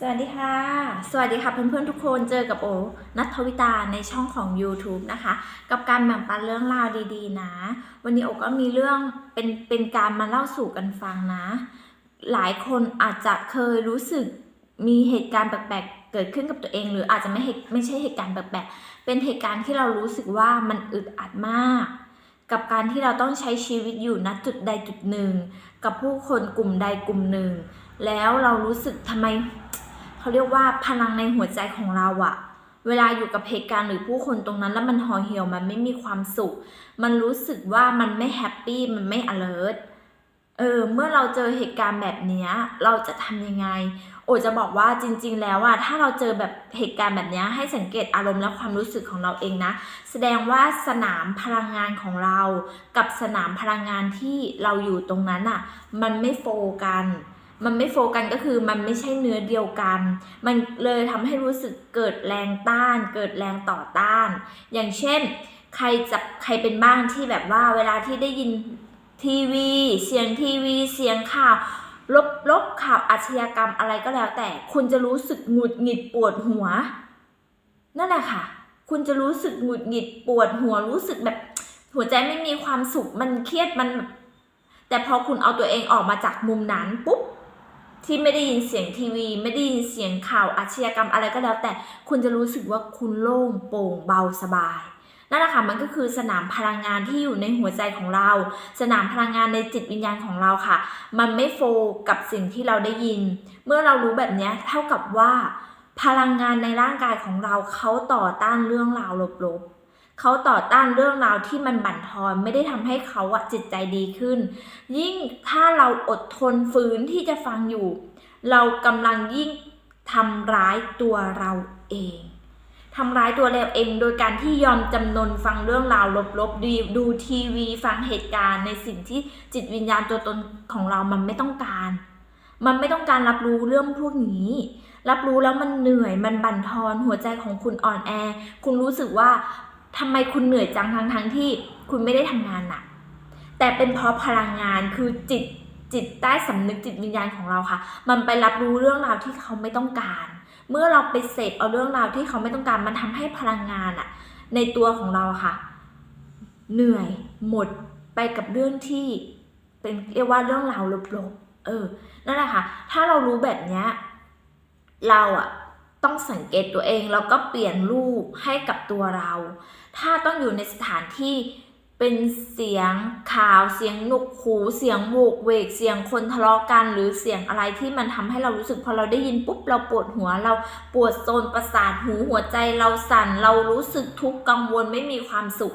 สวัสดีค่ะ สวัสดีค่ะเพื่อนๆทุกคนเจอกับโอนัทวิตาในช่องของ YouTube นะคะ กับการแบ่งปันเรื่องราวดีๆ นะ วันนี้โอก็มีเรื่องเป็นเป็นการมาเล่าสู่กันฟังนะ หลายคนอาจจะเคยรู้สึกมีเหตุการณ์แปลกๆเกิดขึ้นกับตัวเอง หรืออาจจะไม่เหตุไม่ใช่เหตุการณ์แปลกๆเป็นเหตุการณ์ที่เรารู้สึกว่ามันอึดอัดมาก กับการที่เราต้องใช้ชีวิตอยู่ณจุดใดจุดหนึ่ง กับผู้คนกลุ่มใดกลุ่มหนึ่ง แล้วเรารู้สึกทำไม เขาเรียกว่าพลังในหัวใจของเราอะเวลาอยู่กับเหตุการณ์หรือผู้คนตรงนั้นแล้วมันห่อเหี่ยวมันไม่มีความสุข มันรู้สึกว่ามันไม่แฮปปี้มันไม่ alert เออเมื่อเราเจอเหตุการณ์แบบเนี้ยเราจะทำยังไง โอจะบอกว่าจริง ๆ แล้วอะถ้าเราเจอแบบเหตุการณ์แบบนี้ให้สังเกตอารมณ์และความรู้สึกของเราเองนะ แสดงว่าสนามพลังงานของเรา กับสนามพลังงานที่เราอยู่ตรงนั้นอะมันไม่โฟกัน มันไม่โฟกันก็คือมันไม่ใช่เนื้อเดียวกัน มันเลยทำให้รู้สึกเกิดแรงต้าน เกิดแรงต่อต้าน อย่างเช่น ใครจะใครเป็นบ้างที่แบบว่าเวลาที่ได้ยินทีวี เสียงทีวี เสียงข่าวลบลบข่าวอาชญากรรมอะไรก็แล้วแต่ คุณจะรู้สึกหงุดหงิดปวดหัว นั่นแหละค่ะ คุณจะรู้สึกหงุดหงิดปวดหัวรู้สึกแบบหัวใจไม่มีความสุขมันเครียดมัน แต่พอคุณเอาตัวเองออกมาจากมุมนั้นปุ๊บ ที่ไม่ได้ยินเสียงทีวี ไม่ได้ยินเสียงข่าวอาชญากรรมอะไรก็แล้ว แต่คุณจะรู้สึกว่าคุณโล่งโปร่งเบาสบายนั่นแหละค่ะมันก็คือสนามพลังงานที่อยู่ในหัวใจของเรา สนามพลังงานในจิตวิญญาณของเราค่ะ มันไม่โฟกับสิ่งที่เราได้ยิน เมื่อเรารู้แบบนี้เท่ากับว่า พลังงานในร่างกายของเราเขาต่อต้านเรื่องราวลบๆ เขาต่อต้านเรื่องราวที่มันบั่นทอนไม่ได้ทำให้เขาอะจิตใจดีขึ้น ยิ่งถ้าเราอดทนฝืนที่จะฟังอยู่ เรากำลังยิ่งทำร้ายตัวเราเองทำร้ายตัวเราเองโดยการที่ยอมจำนนฟังเรื่องราวลบๆดูดูทีวีฟังเหตุการณ์ในสิ่งที่จิตวิญญาณตัวตนของเรามันไม่ต้องการ มันไม่ต้องการรับรู้เรื่องพวกนี้ รับรู้แล้วมันเหนื่อยมันบั่นทอนหัวใจของคุณอ่อนแอ คุณรู้สึกว่า ทำไมคุณเหนื่อยจังทั้งทั้งๆที่คุณไม่ได้ทำงานหนักแต่เป็นเพราะพลังงานคือจิตจิตใต้สำนึกจิตวิญญาณของเราค่ะ มันไปรับรู้เรื่องราวที่เขาไม่ต้องการ เมื่อเราไปเสพเอาเรื่องราวที่เขาไม่ต้องการมันทำให้พลังงานอะในตัวของเราค่ะ เหนื่อยหมดไปกับเรื่องที่เป็นเรียกว่าเรื่องราวลบๆเออนั่นแหละค่ะ ถ้าเรารู้แบบเนี้ยเราอะต้องสังเกตตัวเองแล้วก็เปลี่ยนรูปให้กับตัวเรา ถ้าต้องอยู่ในสถานที่เป็นเสียงข่าวเสียงหนุกหูเสียงโวกเวกเสียงคนทะเลาะกัน หรือเสียงอะไรที่มันทำให้เรารู้สึกพอเราได้ยินปุ๊บเราปวดหัวเราปวดโซนประสาทหูหัวใจเราสั่นเรารู้สึกทุกข์กังวลไม่มีความสุข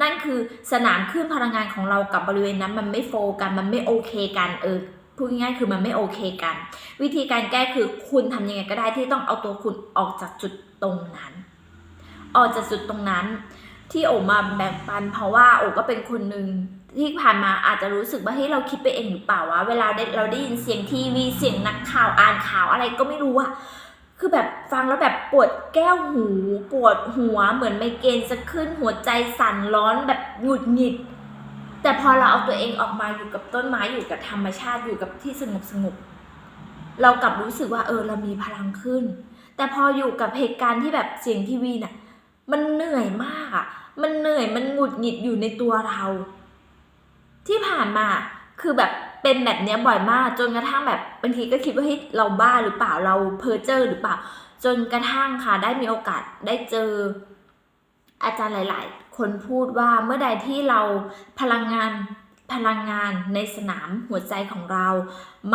นั่นคือสนามคลื่นพลังงานของเรากับบริเวณนั้น มันไม่โฟกันมันไม่โอเคกันเออพูดง่ายๆคือมันไม่โอเคกัน วิธีการแก้คือคุณทำยังไงก็ได้ที่ต้องเอาตัวคุณออกจากจุดตรงนั้น ออกจากจุดตรงนั้น ที่โอมาแบ่งปัน เพราะว่าโอก็เป็นคนหนึ่งที่ผ่านมาอาจจะรู้สึกว่าเฮ้ยเราคิดไปเองหรือเปล่าวะเวลาเราได้ยินเสียงทีวีเสียงนักข่าวอ่านข่าวอะไรก็ไม่รู้อะคือแบบฟังแล้วแบบปวดแก้วหู ปวดหัวเหมือนไมเกรนจะขึ้นหัวใจสั่นร้อนแบบหงุดหงิด แต่พอเราเอาตัวเองออกมาอยู่กับต้นไม้อยู่กับธรรมชาติอยู่กับที่สงบสงบเรากลับรู้สึกว่าเออเรามีพลังขึ้น แต่พออยู่กับเหตุการณ์ที่แบบเสียงทีวีน่ะมันเหนื่อยมากอะ มันเหนื่อยมันหงุดหงิดอยู่ในตัวเรา ที่ผ่านมาคือแบบเป็นแบบเนี้ยบ่อยมาก จนกระทั่งแบบบางทีก็คิดว่าเฮ้ยเราบ้าหรือเปล่าเราเพ้อเจ้อหรือเปล่า จนกระทั่งค่ะได้มีโอกาสได้เจอ อาจารย์หลาย ๆ คนพูดว่าเมื่อใดที่เราพลังงาน พลังงานในสนามหัวใจของเรา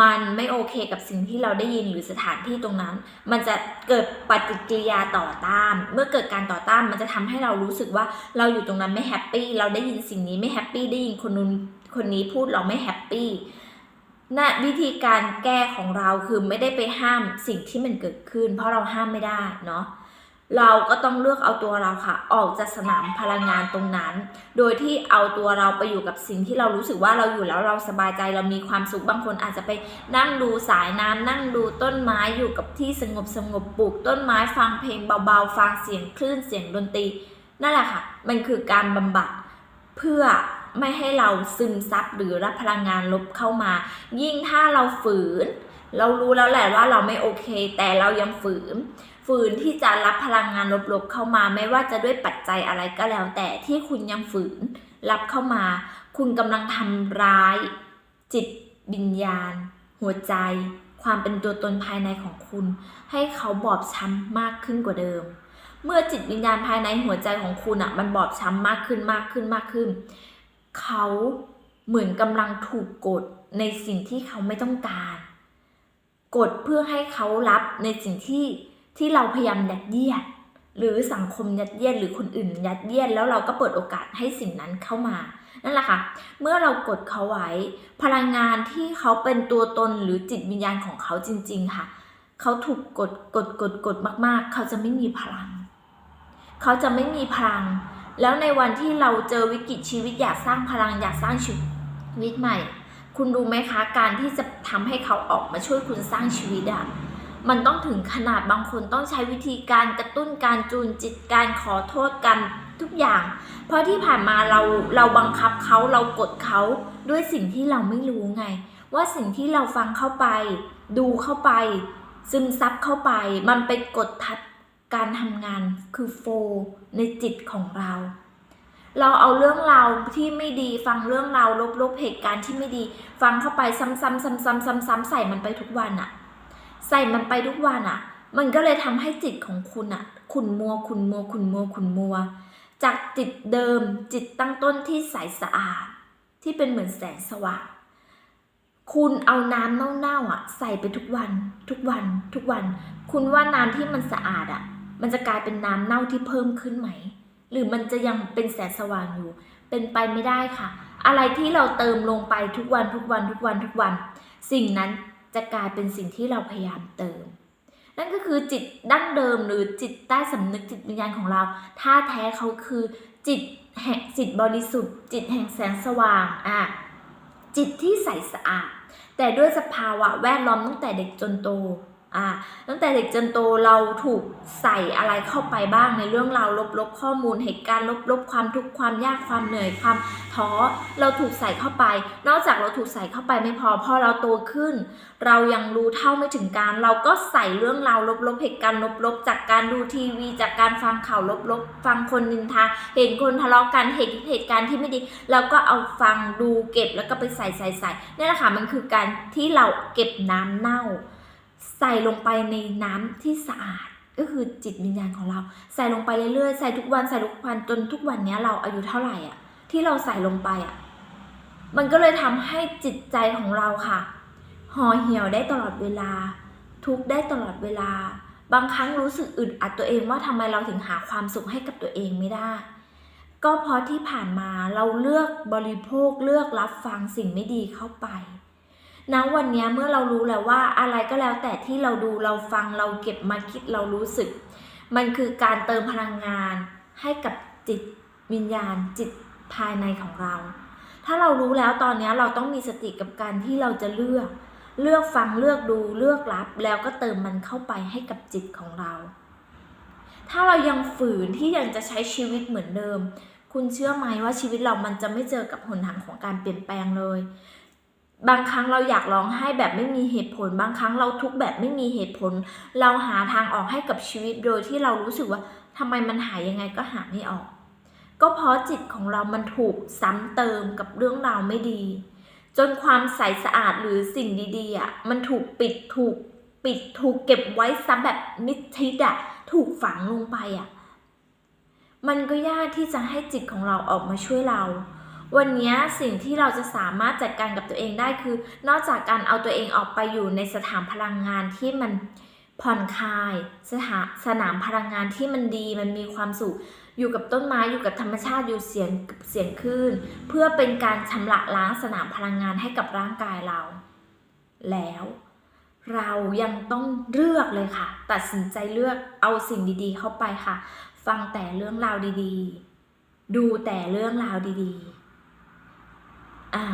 มันไม่โอเคกับสิ่งที่เราได้ยินหรือสถานที่ตรงนั้น มันจะเกิดปฏิกิริยาต่อต้าน เมื่อเกิดการต่อต้านมันจะทำให้เรารู้สึกว่าเราอยู่ตรงนั้นไม่แฮปปี้ เราได้ยินสิ่งนี้ไม่แฮปปี้ ได้ยินคนนู้นคนนี้พูดเราไม่แฮปปี้นะวิธีการแก้ของเราคือไม่ได้ไปห้ามสิ่งที่มันเกิดขึ้น เพราะเราห้ามไม่ได้เนาะ เราก็ต้องเลือกเอาตัวเราค่ะ ออกจากสนามพลังงานตรงนั้น โดยที่เอาตัวเราไปอยู่กับสิ่งที่เรารู้สึกว่าเราอยู่แล้วเราสบายใจเรามีความสุขบางคนอาจจะไปนั่งดูสายน้ำนั่งดูต้นไม้อยู่กับที่สงบสงบปลูกต้นไม้ฟังเพลงเบาๆ ฟังเสียงคลื่นเสียงดนตรี นั่นแหละค่ะ มันคือการบำบัดเพื่อไม่ให้เราซึมซับหรือรับพลังงานลบเข้ามา ยิ่งถ้าเราฝืน เรารู้แล้วแหละว่าเราไม่โอเค แต่เรายังฝืน ฝืนที่จะรับพลังงานลบๆเข้ามาไม่ว่าจะด้วยปัจจัยอะไรก็แล้ว แต่ที่คุณยังฝืนรับเข้ามา คุณกำลังทำร้าย จิตวิญญาณ หัวใจ ความเป็นตัวตนภายในของคุณ ให้เขาบอบช้ำมากขึ้นกว่าเดิม เมื่อจิตวิญญาณภายในหัวใจของคุณอะ่ะ มันบอบช้ำมากขึ้นมากขึ้นมากขึ้น เขาเหมือนกำลังถูกกดในสิ่งที่เขาไม่ต้องการ กดเพื่อให้เขารับในสิ่งที่ ที่เราพยายามยัดเยียด หรือสังคมยัดเยียดหรือคนอื่นยัดเยียดแล้วเราก็เปิดโอกาสให้สิ่งนั้นเข้ามานั่นแหละค่ะ เมื่อเรากดเขาไว้ พลังงานที่เขาเป็นตัวตนหรือจิตวิญญาณของเขาจริง ๆ ค่ะ เขาถูกกดกดกดกดมาก ๆ เขาจะไม่มีพลัง เขาจะไม่มีพลัง แล้วในวันที่เราเจอวิกฤตชีวิตอยากสร้างพลังอยากสร้างชีวิตใหม่ คุณรู้ไหมคะ การที่จะทำให้เขาออกมาช่วยคุณสร้างชีวิตอะ มันต้องถึงขนาดบางคนต้องใช้วิธีการกระตุ้นการจูนจิตการขอโทษกันทุกอย่าง เพราะที่ผ่านมาเราเราบังคับเขาเรากดเขาด้วยสิ่งที่เราไม่รู้ไง ว่าสิ่งที่เราฟังเข้าไป ดูเข้าไป ซึมซับเข้าไป มันไปกดทับการทำงานคือโฟในจิตของเรา เราเอาเรื่องราวที่ไม่ดีฟังเรื่องราวลบๆเหตุการณ์ที่ไม่ดี ฟังเข้าไปซ้ำๆซ้ำๆซ้ำๆใส่มันไปทุกวันอะ ใส่มันไปทุกวันอะมันก็เลยทำให้จิตของคุณอะขุนมัวขุนมัวขุนมัวขุนมัว จากจิตเดิมจิตตั้งต้นที่ใสสะอาด ที่เป็นเหมือนแสงสว่าง คุณเอาน้ำเน่าๆอะ ใส่ไปทุกวัน ทุกวัน ทุกวัน คุณว่าน้ำที่มันสะอาดอะ มันจะกลายเป็นน้ำเน่าที่เพิ่มขึ้นไหม หรือมันจะยังเป็นแสงสว่างอยู่ เป็นไปไม่ได้ค่ะ อะไรที่เราเติมลงไปทุกวันทุกวันทุกวันทุกวัน สิ่งนั้น จะกลายเป็นสิ่งที่เราพยายามเติม นั่นก็คือจิตดั้งเดิมหรือจิตใต้สำนึกจิตวิญญาณของเราท่าแท้เขาคือจิตแห่งจิตบริสุทธิ์ จิตแห่งแสงสว่างอะจิตที่ใสสะอาด แต่ด้วยสภาวะแวดล้อมตั้งแต่เด็กจนโต อ่าตั้งแต่เด็กจนโตเราถูกใส่อะไรเข้าไปบ้างในเรื่องราวลบๆข้อมูลเหตุการณ์ลบๆความทุกข์ความยากความเหนื่อยความท้อเราถูกใส่เข้าไป นอกจากเราถูกใส่เข้าไปไม่พอพอเราโตขึ้น เรายังรู้เท่าไม่ถึงการ เราก็ใส่เรื่องราวลบๆเหตุการณ์ลบๆจากการดูทีวี จากการฟังข่าวลบๆฟังคนนินทา เห็นคนทะเลาะกันเหตุเหตุการณ์ที่ไม่ดี เราก็เอาฟังดูเก็บแล้วก็ไปใส่ใส่ใส่นี่แหละค่ะมันคือการที่เราเก็บน้ำเน่า ใส่ลงไปในน้ำที่สะอาด ก็คือจิตวิญญาณของเรา ใส่ลงไปเรื่อยๆ ใส่ทุกวันใส่ทุกวันจนทุกวันนี้เราอายุเท่าไหร่อะ ที่เราใส่ลงไปอะ มันก็เลยทำให้จิตใจของเราค่ะห่อเหี่ยวได้ตลอดเวลา ทุกได้ตลอดเวลา บางครั้งรู้สึกอึดอัดตัวเองว่าทำไมเราถึงหาความสุขให้กับตัวเองไม่ได้ ก็เพราะที่ผ่านมาเราเลือกบริโภคเลือกรับฟังสิ่งไม่ดีเข้าไป ณวันนี้เมื่อเรารู้แล้วว่าอะไรก็แล้วแต่ที่เราดูเราฟังเราเก็บมาคิดเรารู้สึก มันคือการเติมพลังงานให้กับจิตวิญญาณจิตภายในของเรา ถ้าเรารู้แล้วตอนนี้เราต้องมีสติกับการที่เราจะเลือก เลือกฟังเลือกดูเลือกรับ แล้วก็เติมมันเข้าไปให้กับจิตของเรา ถ้าเรายังฝืนที่ยังจะใช้ชีวิตเหมือนเดิม คุณเชื่อไหมว่าชีวิตเรามันจะไม่เจอกับหนทางของการเปลี่ยนแปลงเลย บางครั้งเราอยากร้องไห้แบบไม่มีเหตุผล บางครั้งเราทุกข์แบบไม่มีเหตุผล เราหาทางออกให้กับชีวิตโดยที่เรารู้สึกว่าทำไมมันหายยังไงก็หาไม่ออก ก็เพราะจิตของเรามันถูกซ้ำเติมกับเรื่องราวไม่ดี จนความใสสะอาดหรือสิ่งดีๆอะมันถูกปิดถูกปิดถูกเก็บไว้ซ้ำแบบมิดชิดอะถูกฝังลงไปอะมันก็ยากที่จะให้จิตของเราออกมาช่วยเรา วันนี้สิ่งที่เราจะสามารถจัดการกับตัวเองได้คือ นอกจากการเอาตัวเองออกไปอยู่ในสถานพลังงานที่มันผ่อนคลาย สถานสนามพลังงานที่มันดีมันมีความสุข อยู่กับต้นไม้อยู่กับธรรมชาติอยู่เสียงเสียงคลื่นเพื่อเป็นการชำระล้างสนามพลังงานให้กับร่างกายเรา แล้ว เรายังต้องเลือกเลยค่ะ ตัดสินใจเลือกเอาสิ่งดีๆ เข้าไปค่ะ ฟังแต่เรื่องราวดีๆ ดูแต่เรื่องราวดีๆ อ่า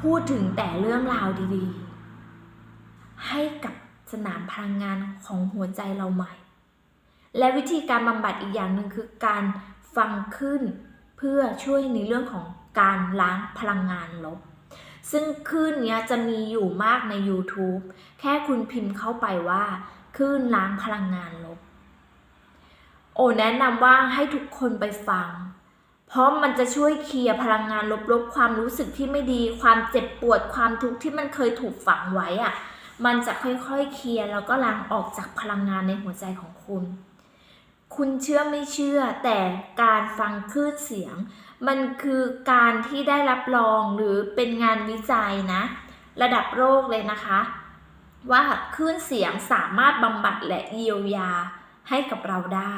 พูดถึงแต่เรื่องราวดีๆ ให้กับสนามพลังงานของหัวใจเราใหม่ และวิธีการบำบัดอีกอย่างหนึ่งคือการฟังขึ้นเพื่อช่วยในเรื่องของการล้างพลังงานลบ ซึ่งคลื่นนี้จะมีอยู่มากใน YouTube แค่คุณพิมพ์เข้าไปว่าคลื่นล้างพลังงานลบ โอแนะนำว่าให้ทุกคนไปฟัง เพราะมันจะช่วยเคลียร์พลังงานลบๆ ความรู้สึกที่ไม่ดี ความเจ็บปวด ความทุกข์ที่มันเคยถูกฝังไว้อะมันจะค่อยๆ เคลียร์แล้วก็ล้างออกจากพลังงานในหัวใจของคุณ คุณเชื่อไม่เชื่อ แต่การฟังคลื่นเสียง มันคือการที่ได้รับรองหรือเป็นงานวิจัยนะ ระดับโลกเลยนะคะ ว่าคลื่นเสียงสามารถบำบัดและเยียวยาให้กับเราได้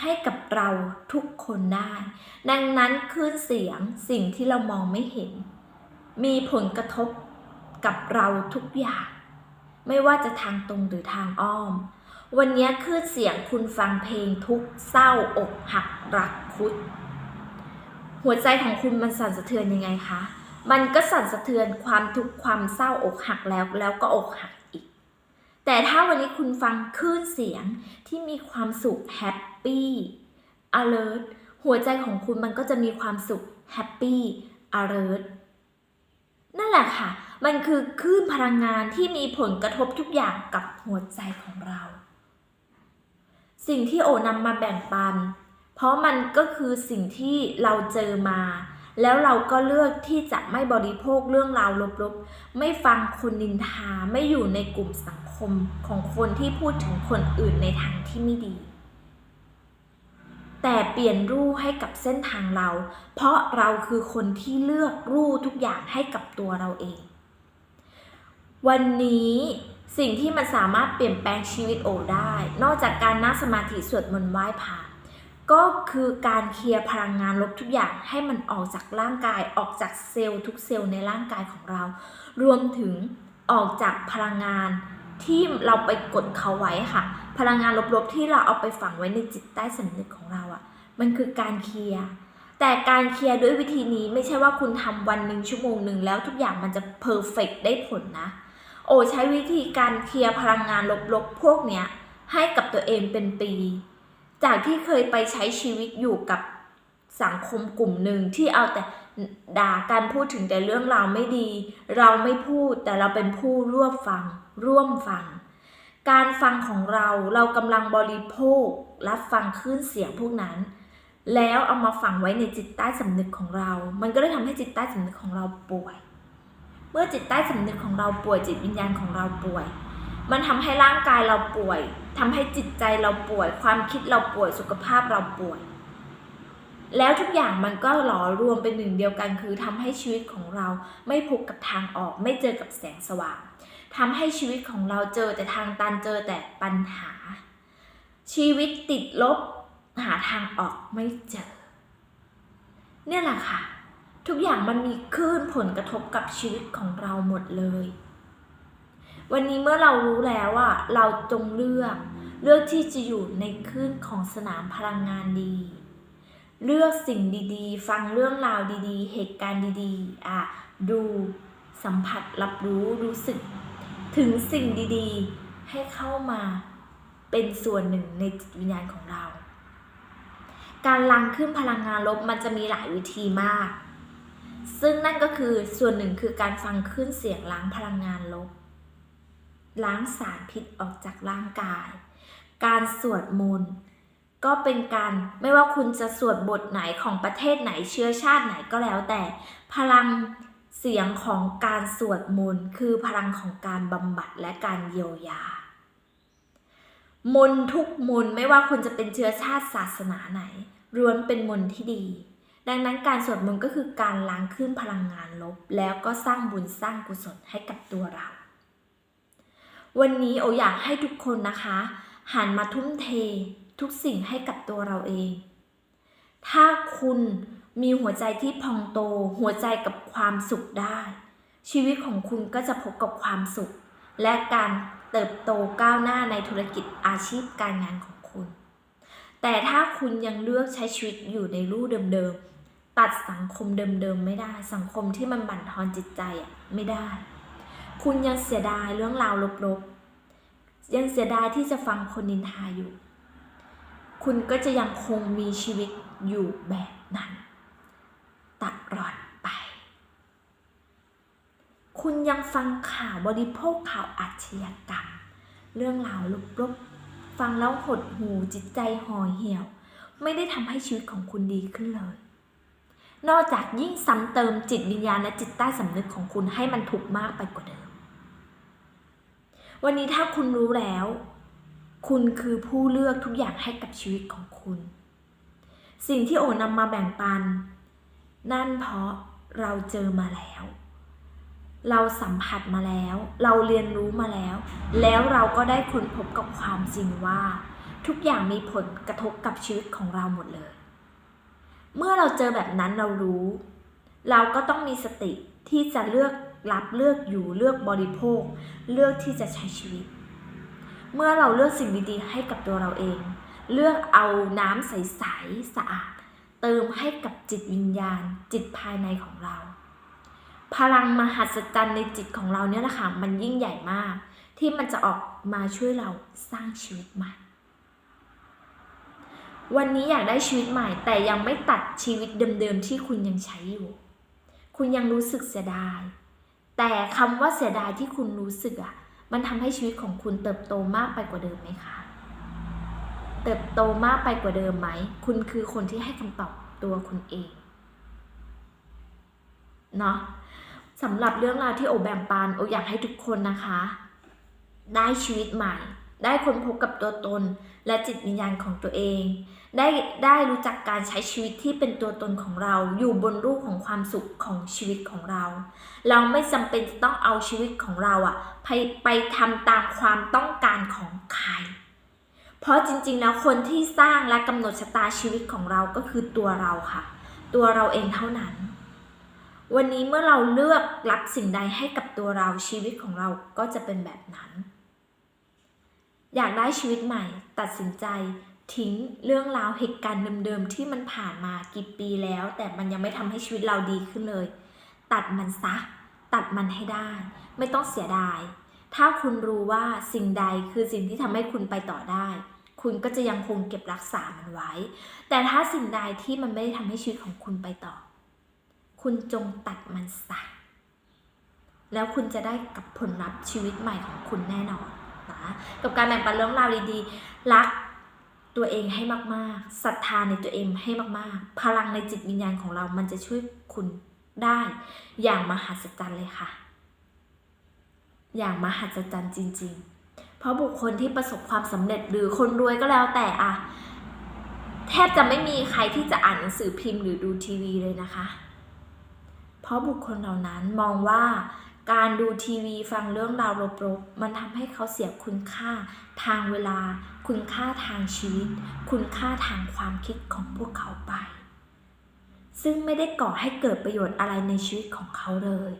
ให้กับเราทุกคนได้ ดังนั้นคลื่นเสียงสิ่งที่เรามองไม่เห็น มีผลกระทบกับเราทุกอย่าง ไม่ว่าจะทางตรงหรือทางอ้อม วันนี้คลื่นเสียงคุณฟังเพลงทุกเศร้าอกหักรักคุด หัวใจของคุณมันสั่นสะเทือนยังไงคะ มันก็สั่นสะเทือนความทุกข์ความเศร้าอกหักแล้วแล้วก็อกหัก แต่ถ้าวันนี้คุณฟังคลื่นเสียงที่มีความสุขแฮปปี้ alert หัวใจของคุณมันก็จะมีความสุขแฮปปี้ alert นั่นแหละค่ะ มันคือคลื่นพลังงานที่มีผลกระทบทุกอย่างกับหัวใจของเรา สิ่งที่โอนำมาแบ่งปัน เพราะมันก็คือสิ่งที่เราเจอมา แล้วเราก็เลือกที่จะไม่บริโภคเรื่องราวลบๆ ไม่ฟังคนนินทา ไม่อยู่ในกลุ่มสังค มของคนที่พูดถึงคนอื่นในทางที่ไม่ดี แต่เปลี่ยนรูให้กับเส้นทางเรา เพราะเราคือคนที่เลือกรูทุกอย่างให้กับตัวเราเอง วันนี้สิ่งที่มันสามารถเปลี่ยนแปลงชีวิตโอได้ นอกจากการนั่งสมาธิสวดมนต์ไหว้พระก็คือการเคลียร์พลังงานลบทุกอย่างให้มันออกจากร่างกายออกจากเซลล์ทุกเซลล์ในร่างกายของเรา รวมถึงออกจากพลังงาน ที่เราไปกดเขาไว้ค่ะ พลังงานลบๆที่เราเอาไปฝังไว้ในจิตใต้สำนึกของเราอะ่ะ มันคือการเคลียร์แต่การเคลียร์ด้วยวิธีนี้ไม่ใช่ว่าคุณทำวันหนึ่งชั่วโมงหนึ่งแล้วทุกอย่างมันจะเพอร์เฟกได้ผลนะ โอใช้วิธีการเคลียร์พลังงานลบๆพวกเนี้ยให้กับตัวเองเป็นปี จากที่เคยไปใช้ชีวิตอยู่กับสังคมกลุ่มหนึ่งที่เอาแต่ ด่าการพูดถึงแต่เรื่องราวไม่ดี เราไม่พูดแต่เราเป็นผู้ร่วมฟัง ร่วมฟัง การฟังของเราเรากำลังบริโภครับฟังคลื่นเสียงพวกนั้น แล้วเอามาฝังไว้ในจิตใต้สำนึกของเรา มันก็เลยทำให้จิตใต้สำนึกของเราป่วย เมื่อจิตใต้สำนึกของเราป่วยจิตวิญญาณของเราป่วย มันทำให้ร่างกายเราป่วยทำให้จิตใจเราป่วย ความคิดเราป่วยสุขภาพเราป่วย แล้วทุกอย่างมันก็หลอรวมเป็นหนึ่งเดียวกัน คือทำให้ชีวิตของเราไม่พบกับทางออก ไม่เจอกับแสงสว่างทำให้ชีวิตของเราเจอแต่ทางตันเจอแต่ปัญหา ชีวิตติดลบหาทางออกไม่เจอ เนี่ยแหละค่ะ ทุกอย่างมันมีคลื่นผลกระทบกับชีวิตของเราหมดเลย วันนี้เมื่อเรารู้แล้วว่าเราจงเลือกเลือกที่จะอยู่ในคลื่นของสนามพลังงานดี เลือกสิ่งดีๆ ฟังเรื่องราวดีๆ เหตุการณ์ดีๆอะดูสัมผัสรับรู้รู้สึก ถึงสิ่งดีๆ ให้เข้ามาเป็นส่วนหนึ่งในจิตวิญญาณของเรา การล้างขึ้นพลังงานลบมันจะมีหลายวิธีมาก ซึ่งนั่นก็คือส่วนหนึ่งคือการฟังขึ้นเสียงล้างพลังงานลบ ล้างสารพิษออกจากร่างกาย การสวดมนต์ ก็เป็นการไม่ว่าคุณจะสวดบทไหนของประเทศไหนเชื้อชาติไหนก็แล้วแต่ พลังเสียงของการสวดมนต์คือพลังของการบำบัดและการเยียวยา มนทุกมนไม่ว่าคุณจะเป็นเชื้อชาติศาสนาไหนล้วนเป็นมนที่ดี ดังนั้นการสวดมนต์ก็คือการล้างขึ้นพลังงานลบ แล้วก็สร้างบุญสร้างกุศลให้กับตัวเรา วันนี้โออยากให้ทุกคนนะคะ หันมาทุ่มเท ทุกสิ่งให้กับตัวเราเอง ถ้าคุณมีหัวใจที่พองโต หัวใจกับความสุขได้ ชีวิตของคุณก็จะพบกับความสุข และการเติบโตก้าวหน้าในธุรกิจอาชีพการงานของคุณ แต่ถ้าคุณยังเลือกใช้ชีวิตอยู่ในรูเดิมๆ ตัดสังคมเดิมๆไม่ได้ สังคมที่มันบั่นทอนจิตใจอะไม่ได้ คุณยังเสียดายเรื่องราวลบๆ ยังเสียดายที่จะฟังคนนินทาอยู่ คุณก็จะยังคงมีชีวิตอยู่แบบนั้นตลอดไป คุณยังฟังข่าวบริโภคข่าวอาชญากรรม เรื่องราวลบๆ ฟังแล้วหดหูจิตใจห่อเหี่ยว ไม่ได้ทำให้ชีวิตของคุณดีขึ้นเลย นอกจากยิ่งซ้ำเติมจิตวิญญาณและจิตใต้สำนึกของคุณให้มันถูกมากไปกว่าเดิม วันนี้ถ้าคุณรู้แล้ว คุณคือผู้เลือกทุกอย่างให้กับชีวิตของคุณ สิ่งที่โอนำมาแบ่งปัน นั่นเพราะเราเจอมาแล้ว เราสัมผัสมาแล้ว เราเรียนรู้มาแล้ว แล้วเราก็ได้ค้นพบกับความจริงว่า ทุกอย่างมีผลกระทบกับชีวิตของเราหมดเลย เมื่อเราเจอแบบนั้นเรารู้ เราก็ต้องมีสติที่จะเลือกรับเลือกอยู่เลือกบริโภค เลือกที่จะใช้ชีวิต เมื่อเราเลือกสิ่งดีๆ ให้กับตัวเราเอง เลือกเอาน้ำใสๆสะอาด เติมให้กับจิตวิญญาณ จิตภายในของเรา พลังมหัศจรรย์ในจิตของเราเนี่ยแหละค่ะมันยิ่งใหญ่มาก ที่มันจะออกมาช่วยเราสร้างชีวิตใหม่ วันนี้อยากได้ชีวิตใหม่ แต่ยังไม่ตัดชีวิตเดิมๆที่คุณยังใช้อยู่ คุณยังรู้สึกเสียดาย แต่คำว่าเสียดายที่คุณรู้สึกอะ มันทำให้ชีวิตของคุณเติบโตมากไปกว่าเดิมไหมคะ เติบโตมากไปกว่าเดิมไหม คุณคือคนที่ให้คำตอบตัวคุณเอง เนาะสำหรับเรื่องราวที่โอแบ่งปันโออยากให้ทุกคนนะคะ ได้ชีวิตใหม่ ได้ค้นพบกับตัวตนและจิตวิญญาณของตัวเอง ได้ได้รู้จักการใช้ชีวิตที่เป็นตัวตนของเราอยู่บนรูปของความสุขของชีวิตของเรา เราไม่จำเป็นจะต้องเอาชีวิตของเราอะไปไปทำตามความต้องการของใคร เพราะจริงๆแล้วคนที่สร้างและกำหนดชะตาชีวิตของเราก็คือตัวเราค่ะ ตัวเราเองเท่านั้น วันนี้เมื่อเราเลือกรับสิ่งใดให้กับตัวเราชีวิตของเราก็จะเป็นแบบนั้น อยากได้ชีวิตใหม่ ตัดสินใจ ทิ้งเรื่องราวเหตุการณ์เดิมๆที่มันผ่านมากี่ปีแล้ว แต่มันยังไม่ทำให้ชีวิตเราดีขึ้นเลย ตัดมันซะ ตัดมันให้ได้ ไม่ต้องเสียดาย ถ้าคุณรู้ว่าสิ่งใดคือสิ่งที่ทำให้คุณไปต่อได้ คุณก็จะยังคงเก็บรักษามันไว้ แต่ถ้าสิ่งใดที่มันไม่ได้ทำให้ชีวิตของคุณไปต่อ คุณจงตัดมันซะแล้วคุณจะได้กับผลลัพธ์ชีวิตใหม่ของคุณแน่นอน กับการแบ่งปันเรื่องราวดีๆ รักตัวเองให้มากๆศรัทธาในตัวเองให้มากๆ พลังในจิตวิญญาณของเรา มันจะช่วยคุณได้อย่างมหัศจรรย์เลยค่ะ อย่างมหัศจรรย์จริง ๆ เพราะบุคคลที่ประสบความสำเร็จหรือคนรวยก็แล้วแต่อะแทบจะไม่มีใครที่จะอ่านหนังสือพิมพ์หรือดูทีวีเลยนะคะ เพราะบุคคลเหล่านั้นมองว่า การดูทีวีฟังเรื่องราวลบๆ มันทำให้เขาเสียคุณค่าทางเวลา คุณค่าทางชีวิต คุณค่าทางความคิดของพวกเขาไป ซึ่งไม่ได้ก่อให้เกิดประโยชน์อะไรในชีวิตของเขาเลย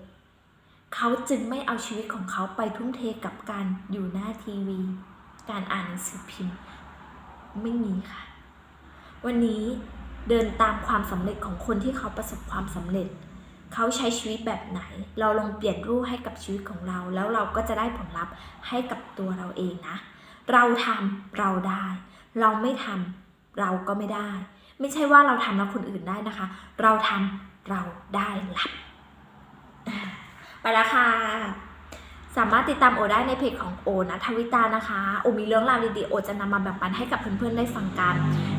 เขาจึงไม่เอาชีวิตของเขาไปทุ่มเทกับการอยู่หน้าทีวี การอ่านหนังสือพิมพ์ ไม่มีค่ะ วันนี้เดินตามความสำเร็จของคนที่เขาประสบความสำเร็จ เขาใช้ชีวิตแบบไหน เราลองเปลี่ยนรูปให้กับชีวิตของเรา แล้วเราก็จะได้ผลลัพธ์ให้กับตัวเราเองนะ เราทำเราได้ เราไม่ทำเราก็ไม่ได้ ไม่ใช่ว่าเราทำแล้วคนอื่นได้นะคะ เราทำเราได้รับ ไปแล้วค่ะ สามารถติดตามโอได้ในเพจของโอนะทวิตานะคะ โอมีเรื่องราวดีๆโอจะนำมาแบ่งปันให้กับเพื่อนๆได้ฟังกัน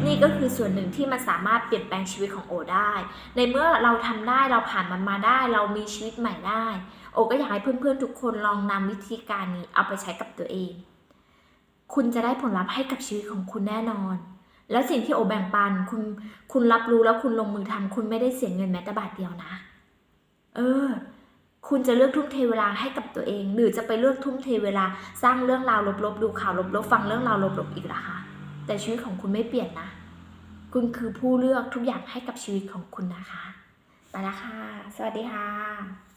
นี่ก็คือส่วนหนึ่งที่มันสามารถเปลี่ยนแปลงชีวิตของโอได้ ในเมื่อเราทำได้เราผ่านมันมาได้ เรามีชีวิตใหม่ได้ โอก็อยากให้เพื่อนๆทุกคนลองนำวิธีการนี้เอาไปใช้กับตัวเอง คุณจะได้ผลลัพธ์ให้กับชีวิตของคุณแน่นอน แล้วสิ่งที่โอแบ่งปันคุณคุณรับรู้แล้วคุณลงมือทำคุณไม่ได้เสียเงินแม้แต่บาทเดียวนะ เออ คุณจะเลือกทุ่มเทเวลาให้กับตัวเอง หรือจะไปเลือกทุ่มเทเวลาสร้างเรื่องราวลบๆ ดูข่าวลบๆ ฟังเรื่องราวลบๆ อีกล่ะคะแต่ชีวิตของคุณไม่เปลี่ยนนะ คุณคือผู้เลือกทุกอย่างให้กับชีวิตของคุณนะคะ ไปละค่ะ สวัสดีค่ะ